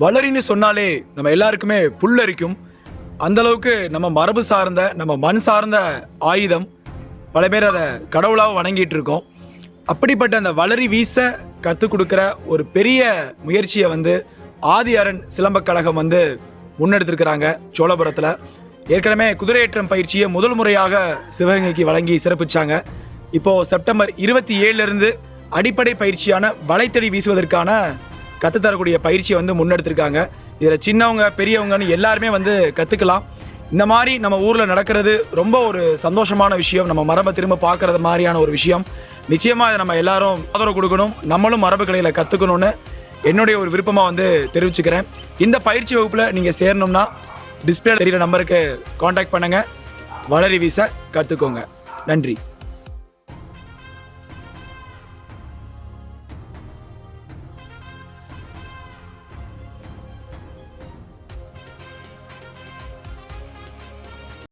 வளரின்னு சொன்னாலே நம்ம எல்லாருக்குமே புல்லரிக்கும். அந்த அளவுக்கு நம்ம மரபு சார்ந்த நம்ம மண் சார்ந்த ஆயுதம். பல பேர் அதை கடவுளாக வணங்கிட்டு இருக்கோம் அப்படிப்பட்ட அந்த வளரி வீச கற்றுக் கொடுக்குற ஒரு பெரிய முயற்சியை வந்து ஆதி அரண் சிலம்பக் கழகம் வந்து முன்னெடுத்திருக்கிறாங்க சோழபுரத்தில். ஏற்கனவே குதிரையேற்றம் பயிற்சியை முதல் முறையாக சிவகங்கைக்கு வழங்கி சிறப்பிச்சாங்க. இப்போது செப்டம்பர் இருபத்தி ஏழுலேருந்து அடிப்படை பயிற்சியான வலைத்தடி வீசுவதற்கான கற்றுத்தரக்கூடிய பயிற்சியை வந்து முன்னெடுத்திருக்காங்க. இதில் சின்னவங்க பெரியவங்கன்னு எல்லாருமே வந்து கற்றுக்கலாம் இந்த மாதிரி நம்ம ஊரில் நடக்கிறது ரொம்ப ஒரு சந்தோஷமான விஷயம். நம்ம மரபை திரும்ப பார்க்கறது மாதிரியான ஒரு விஷயம். நிச்சயமாக இதை நம்ம எல்லாரும் ஆதரவு கொடுக்கணும். நம்மளும் மரபு கலையில் கற்றுக்கணும்னு என்னுடைய ஒரு விருப்பமாக வந்து தெரிவிச்சுக்கிறேன். இந்த பயிற்சி வகுப்பில் நீங்கள் சேரணும்னா டிஸ்பிளே தெரிகிற நம்பருக்கு காண்டாக்ட் பண்ணுங்கள் வளரி வீச கற்றுக்கோங்க நன்றி.